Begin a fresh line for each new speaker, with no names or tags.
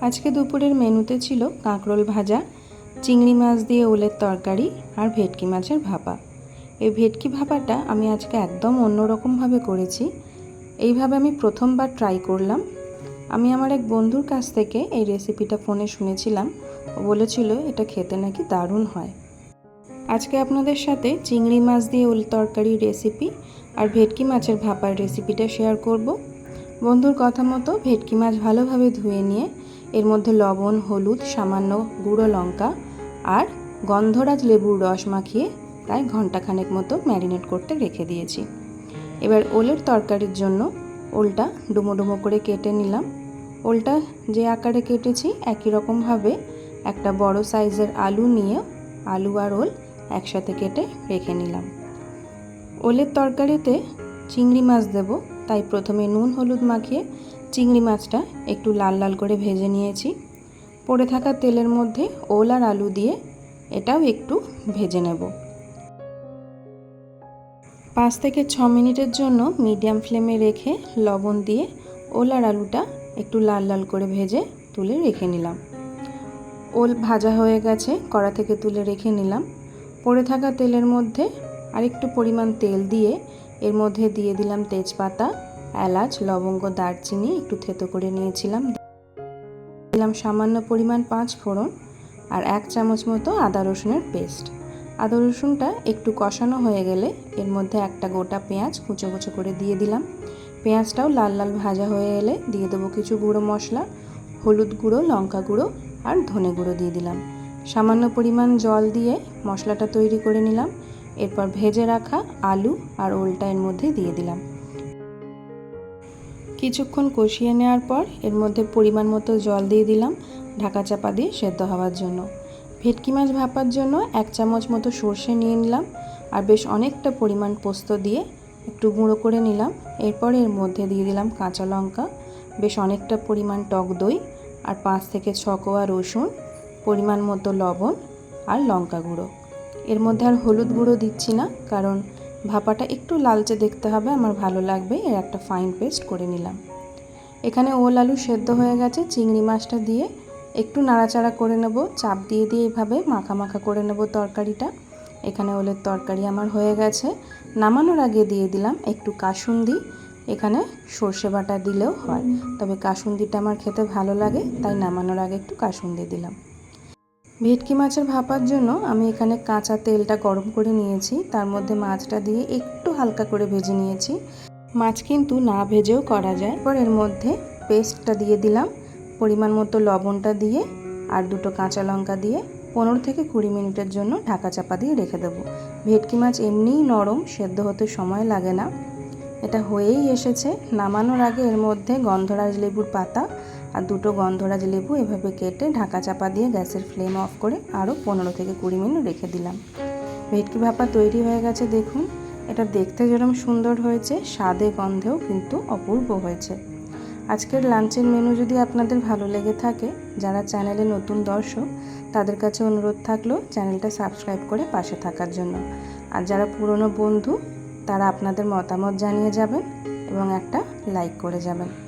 আজকে দুপুরের মেনুতে ছিল কাঁকরোল ভাজা, চিংড়ি মাছ দিয়ে ওলের তরকারি আর ভেটকি মাছের ভাপা। এই ভেটকি ভাপাটা আমি আজকে একদম অন্যরকমভাবে করেছি। এইভাবে আমি প্রথমবার ট্রাই করলাম। আমি আমার এক বন্ধুর কাছ থেকে এই রেসিপিটা ফোনে শুনেছিলাম। ও বলেছিল, এটা খেতে নাকি দারুণ হয়। আজকে আপনাদের সাথে চিংড়ি মাছ দিয়ে ওল তরকারির রেসিপি আর ভেটকি মাছের ভাপার রেসিপিটা শেয়ার করব। বন্ধুর কথা মতো ভেটকি মাছ ভালোভাবে ধুয়ে নিয়ে এর মধ্যে লবণ, হলুদ, সামান্য গুঁড়ো লঙ্কা আর গন্ধরাজ লেবুর রস মাখিয়ে প্রায় ঘন্টাখানেক মতো ম্যারিনেট করতে রেখে দিয়েছি। এবার ওলের তরকারির জন্য ওলটা ডুমো ডুমো করে কেটে নিলাম। ওলটা যে আকারে কেটেছি একই রকমভাবে একটা বড় সাইজের আলু নিয়ে আলু আর ওল একসাথে কেটে রেখে নিলাম। ওলের তরকারিতে চিংড়ি মাছ দেব তাই প্রথমে নুন হলুদ মাখিয়ে চিংড়ি মাছটা একটু লাল লাল করে ভেজে নিয়েছি। পড়ে থাকা তেলের মধ্যে ওল আর আলু দিয়ে এটাও একটু ভেজে নেব। পাঁচ থেকে ছ মিনিটের জন্য মিডিয়াম ফ্লেমে রেখে লবণ দিয়ে ওল আর আলুটা একটু লাল লাল করে ভেজে তুলে রেখে নিলাম। ওল ভাজা হয়ে গেছে, কড়া থেকে তুলে রেখে নিলাম। পড়ে থাকা তেলের মধ্যে আরেকটু পরিমাণ তেল দিয়ে এর মধ্যে দিয়ে দিলাম তেজপাতা, এলাচ, লবঙ্গ, দারচিনি, একটু থেতো করে নিয়েছিলাম। দিলাম সামান্য পরিমাণ পাঁচ ফোড়ন আর এক চামচ মতো আদা রসুনের পেস্ট। আদা রসুনটা একটু কষানো হয়ে গেলে এর মধ্যে একটা গোটা পেঁয়াজ কুচো কুচো করে দিয়ে দিলাম। পেঁয়াজটাও লাল লাল ভাজা হয়ে এলে দিয়ে দেবো কিছু গুঁড়ো মশলা, হলুদ গুঁড়ো, লঙ্কা গুঁড়ো আর ধনে গুঁড়ো দিয়ে দিলাম। সামান্য পরিমাণ জল দিয়ে মশলাটা তৈরি করে নিলাম। এরপর ভেজে রাখা আলু আর ওলটা এর মধ্যে দিয়ে দিলাম। কিছুক্ষণ কষিয়ে নেওয়ার পর এর মধ্যে পরিমাণ মতো জল দিয়ে দিলাম ঢাকা চাপা দিয়ে সেদ্ধ হওয়ার জন্য। ভেটকি মাছ ভাপার জন্য এক চামচ মতো সর্ষে নিয়ে নিলাম আর বেশ অনেকটা পরিমাণ পোস্ত দিয়ে একটু গুঁড়ো করে নিলাম। এরপর এর মধ্যে দিয়ে দিলাম কাঁচা লঙ্কা, বেশ অনেকটা পরিমাণ টক দই আর পাঁচ থেকে ছ কোয়া রসুন, পরিমাণ মতো লবণ আর লঙ্কা গুঁড়ো। এর মধ্যে আর হলুদ গুঁড়ো দিচ্ছি না, কারণ ভাপাটা একটু লালচে দেখতে হবে, আমার ভালো লাগবে, এর একটা ফাইন পেস্ট করে নিলাম। এখানে ওল আলু সেদ্ধ হয়ে গেছে, চিংড়ি মাছটা দিয়ে একটু নাড়াচাড়া করে নেব, চাপ দিয়ে দিয়ে এভাবে মাখা মাখা করে নেব তরকারিটা। এখানে ওলের তরকারি আমার হয়ে গেছে, নামানোর আগে দিয়ে দিলাম একটু কাসুন্দি, এখানে সর্ষে বাটা দিলেও হয়, তবে কাসুন্দিটা আমার খেতে ভালো লাগে, তাই নামানোর আগে একটু কাসুন্দি দিলাম। ভেটকি মাছের ভাপার জন্য আমি এখানে কাঁচা তেলটা গরম করে নিয়েছি। তার মধ্যে মাছটা দিয়ে একটু হালকা করে ভেজে নিয়েছি। মাছ কিন্তু না ভেজেও করা যায়। এরপর এর মধ্যে পেস্টটা দিয়ে দিলাম, পরিমাণ মতো লবণটা দিয়ে আর দুটো কাঁচা লঙ্কা দিয়ে পনেরো থেকে কুড়ি মিনিটের জন্য ঢাকা চাপা দিয়ে রেখে দেবো। ভেটকি মাছ এমনিই নরম, সেদ্ধ হতে সময় লাগে না। এটা হয়েই এসেছে। নামানোর আগে এর মধ্যে গন্ধরাজ লেবুর পাতা আর দুটো গন্ধরাজ লেবু এভাবে কেটে ঢাকা চাপা দিয়ে গ্যাসের ফ্লেম অফ করে আরও পনেরো থেকে কুড়ি মিনিট রেখে দিলাম। ভেটকি ভাপা তৈরি হয়ে গেছে দেখুন। এটা দেখতে যেরকম সুন্দর হয়েছে, স্বাদে গন্ধেও কিন্তু অপূর্ব হয়েছে। আজকের লাঞ্চের মেনু যদি আপনাদের ভালো লেগে থাকে, যারা চ্যানেলে নতুন দর্শক, তাদের কাছে অনুরোধ থাকল চ্যানেলটা সাবস্ক্রাইব করে পাশে থাকার জন্য। আর যারা পুরনো বন্ধু, তারা আপনাদের মতামত জানিয়ে যাবেন এবং একটা লাইক করে যাবেন।